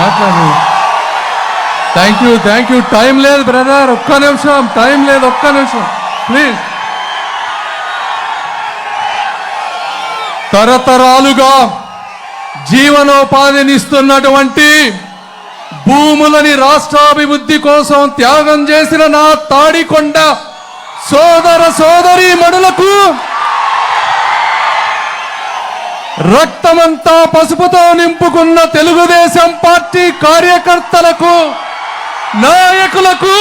మాట్లాడు. Thank you thank you time లేదు brother ఒక్క నిమిషం. టైం లేదు ఒక్క నిమిషం. ప్లీజ్ తరతరాలుగా జీవనోపాధినిస్తున్నటువంటి భూములని రాష్ట్రాభివృద్ధి కోసం త్యాగం చేసిన నా తాడికొండ సోదర సోదరి మడులకు రక్తమంతా పసుపుతో నింపుకున్న తెలుగుదేశం పార్టీ కార్యకర్తలకు నాయకులకు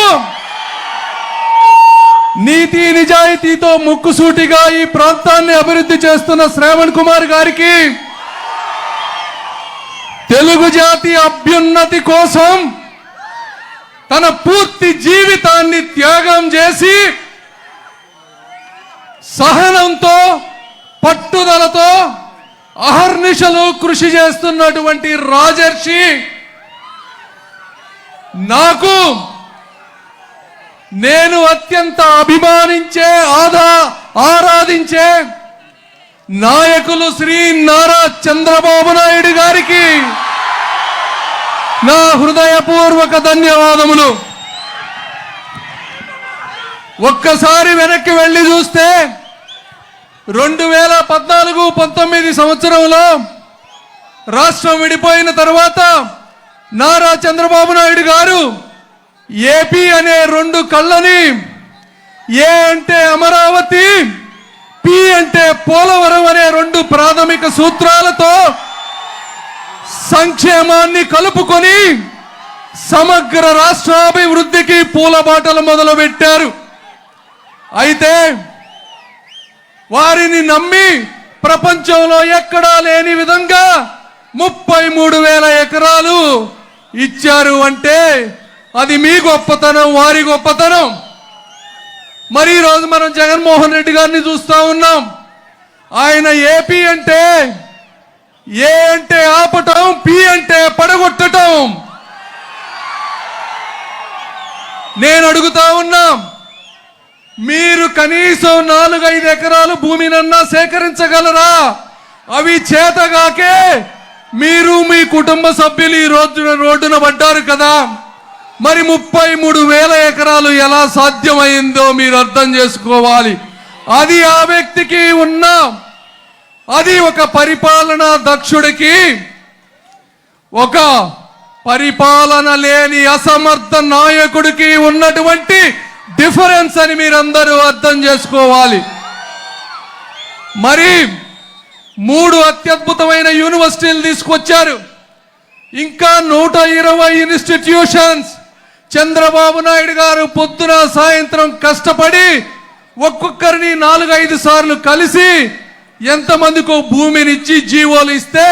నీతి నిజాయితీతో ముక్కుసూటిగా ఈ ప్రాంతాన్ని అభివృద్ధి చేస్తున్న శ్రావణ్ కుమార్ గారికి తెలుగు జాతి అభ్యున్నతి కోసం తన పూర్తి జీవితాన్ని త్యాగం చేసి సహనంతో అహర్నిశలు కృషి చేస్తున్నటువంటి రాజర్షి నాకు నేను అత్యంత అభిమానించే ఆదా ఆరాధించే నాయకులు శ్రీ నారా చంద్రబాబు నాయుడు గారికి నా హృదయపూర్వక ధన్యవాదములు. ఒక్కసారి వెనక్కి వెళ్ళి చూస్తే రెండు వేల పద్నాలుగు పంతొమ్మిది సంవత్సరంలో రాష్ట్రం విడిపోయిన తర్వాత నారా చంద్రబాబు నాయుడు గారు ఏపీ అనే రెండు కళ్ళని ఏ అంటే అమరావతి పి అంటే పోలవరం అనే రెండు ప్రాథమిక సూత్రాలతో సంక్షేమాన్ని కలుపుకొని సమగ్ర రాష్ట్రాభివృద్ధికి పూలబాటలు మొదలుపెట్టారు. అయితే వారిని నమ్మి ప్రపంచంలో ఎక్కడా లేని విధంగా ముప్పై మూడు వేల ఎకరాలు ఇచ్చారు అంటే అది మీ గొప్పతనం వారి గొప్పతనం. మరి ఈరోజు మనం జగన్మోహన్ రెడ్డి గారిని చూస్తూ ఉన్నాం. ఆయన ఏపీ అంటే ఏ అంటే ఆపటం పి అంటే పడగొట్టటం. నేను అడుగుతా ఉన్నాం మీరు కనీసం నాలుగైదు ఎకరాలు భూమినన్నా సేకరించగలరా? అవి చేతగాకే మీరు మీ కుటుంబ సభ్యులు ఈ రోజున రోడ్డున పడ్డారు కదా. మరి ముప్పై మూడు వేల ఎకరాలు ఎలా సాధ్యమైందో మీరు అర్థం చేసుకోవాలి. అది ఆ వ్యక్తికి ఉన్న అది ఒక పరిపాలనా దక్షుడికి ఒక పరిపాలన లేని అసమర్థ నాయకుడికి ఉన్నటువంటి డిఫరెన్స్ అని మీరందరూ అర్థం చేసుకోవాలి. మరి మూడు అత్యద్భుతమైన యూనివర్సిటీలు తీసుకొచ్చారు. ఇంకా నూట ఇరవై ఇన్స్టిట్యూషన్స్. చంద్రబాబు నాయుడు గారు పొద్దున సాయంత్రం కష్టపడి ఒక్కొక్కరిని నాలుగైదు సార్లు కలిసి ఎంతమందికో భూమినిచ్చి జీవోలు ఇస్తే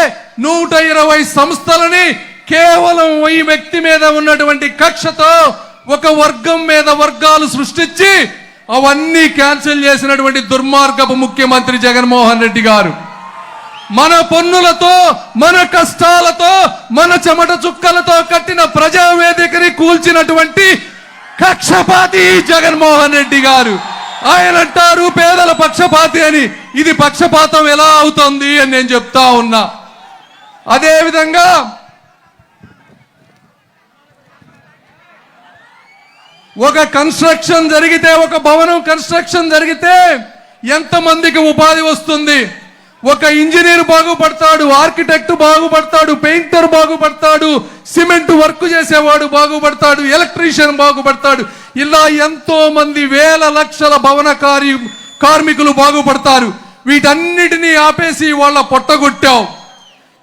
నూట ఇరవై సంస్థలని కేవలం ఈ వ్యక్తి మీద ఉన్నటువంటి కక్షతో ఒక వర్గం మీద వర్గాలు సృష్టించి అవన్నీ క్యాన్సిల్ చేసినటువంటి దుర్మార్గపు ముఖ్యమంత్రి జగన్మోహన్ రెడ్డి గారు. మన పన్నులతో మన కష్టాలతో మన చెమట చుక్కలతో కట్టిన ప్రజావేదికని కూల్చినటువంటి కక్షపాతి జగన్మోహన్ రెడ్డి గారు. ఆయన అంటారు పేదల పక్షపాతి అని. ఇది పక్షపాతం ఎలా అవుతుంది అని నేను చెప్తా ఉన్నా. అదే ఒక కన్స్ట్రక్షన్ జరిగితే ఒక భవనం కన్స్ట్రక్షన్ జరిగితే ఎంతమందికి ఉపాధి వస్తుంది? ఒక ఇంజనీర్ బాగుపడతాడు ఆర్కిటెక్ట్ బాగుపడతాడు పెయింటర్ బాగుపడతాడు సిమెంట్ వర్క్ చేసేవాడు బాగుపడతాడు ఎలక్ట్రీషియన్ బాగుపడతాడు. ఇలా ఎంతో మంది వేల లక్షల భవన కార్య కార్మికులు బాగుపడతారు. వీటన్నిటినీ ఆపేసి వాళ్ళ పొట్టగొట్టావు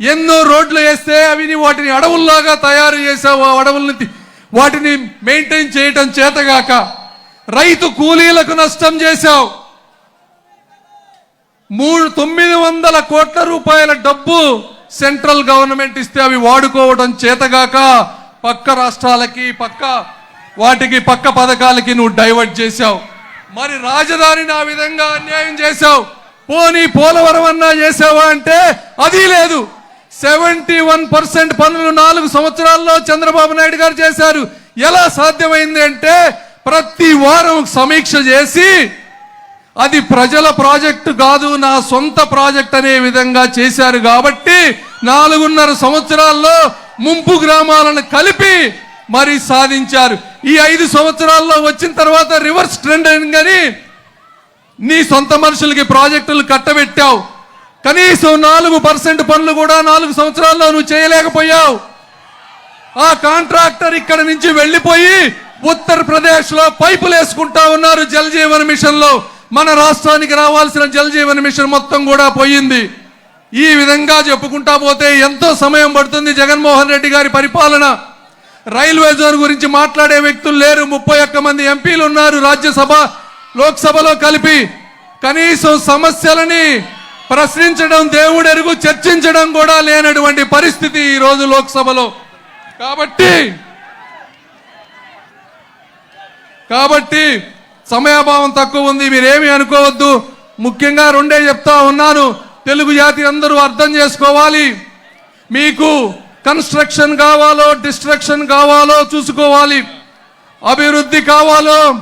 ఎన్నో రోడ్లు వేస్తే అవి వాటిని అడవుల్లాగా తయారు చేసావు ఆ అడవుల్ని వాటిని మెయింటైన్ చేయటం చేతగాక రైతు కూలీలకు నష్టం చేశావు. మూడు తొమ్మిది వందల కోట్ల రూపాయల డబ్బు సెంట్రల్ గవర్నమెంట్ ఇస్తే అవి వాడుకోవడం చేతగాక పక్క రాష్ట్రాలకి పక్క వాటికి పక్క పథకాలకి నువ్వు డైవర్ట్ చేశావు. మరి రాజధానిని ఆ విధంగా అన్యాయం చేశావు. పోనీ పోలవరం అన్నా చేసావా అంటే అది లేదు. సెవెంటీ వన్ పర్సెంట్ పనులు నాలుగు సంవత్సరాల్లో చంద్రబాబు నాయుడు గారు చేశారు. ఎలా సాధ్యమైంది అంటే ప్రతి వారం సమీక్ష చేసి అది ప్రజల ప్రాజెక్టు కాదు నా సొంత ప్రాజెక్ట్ అనే విధంగా చేశారు కాబట్టి నాలుగున్నర సంవత్సరాల్లో ముంపు గ్రామాలను కలిపి మరి సాధించారు. ఈ ఐదు సంవత్సరాల్లో వచ్చిన తర్వాత రివర్స్ ట్రెండ్ అని నీ సొంత మనుషులకి ప్రాజెక్టులు కట్టబెట్టావు. కనీసం నాలుగు పర్సెంట్ పనులు కూడా నాలుగు సంవత్సరాల్లో నువ్వు చేయలేకపోయావు. ఆ కాంట్రాక్టర్ ఇక్కడ నుంచి వెళ్ళిపోయి ఉత్తరప్రదేశ్లో పైపులు వేసుకుంటా ఉన్నారు జల్ జీవన్ మిషన్లో మన రాష్ట్రానికి రావాల్సిన జల్ మిషన్ మొత్తం కూడా పోయింది. ఈ విధంగా చెప్పుకుంటా పోతే ఎంతో సమయం పడుతుంది జగన్మోహన్ రెడ్డి గారి పరిపాలన. రైల్వే జోన్ గురించి మాట్లాడే వ్యక్తులు లేరు. ముప్పై ఒక్క మంది ఎంపీలు ఉన్నారు. రాజ్యసభ లోక్సభలో కలిపి కనీసం సమస్యలని ప్రశ్నించడం దేవుడెరుగు చర్చించడం కూడా లేనటువంటి పరిస్థితి ఈ రోజు లోక్సభలో. కాబట్టి కాబట్టి సమయాభావం తక్కువ ఉంది మీరేమీ అనుకోవద్దు. ముఖ్యంగా రెండే చెప్తా ఉన్నాను. తెలుగు జాతి అందరూ అర్థం చేసుకోవాలి. మీకు కన్స్ట్రక్షన్ కావాలో డిస్ట్రక్షన్ కావాలో చూసుకోవాలి. అభివృద్ధి కావాలో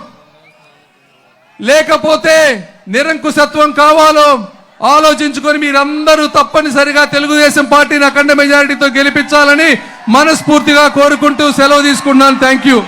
లేకపోతే నిరంకుశత్వం కావాలో ఆలోచించుకొని మీరందరూ తప్పనిసరిగా తెలుగుదేశం పార్టీని అఖండ మెజారిటీతో గెలిపించాలని మనస్ఫూర్తిగా కోరుకుంటూ సెలవు తీసుకున్నాను థ్యాంక్ యూ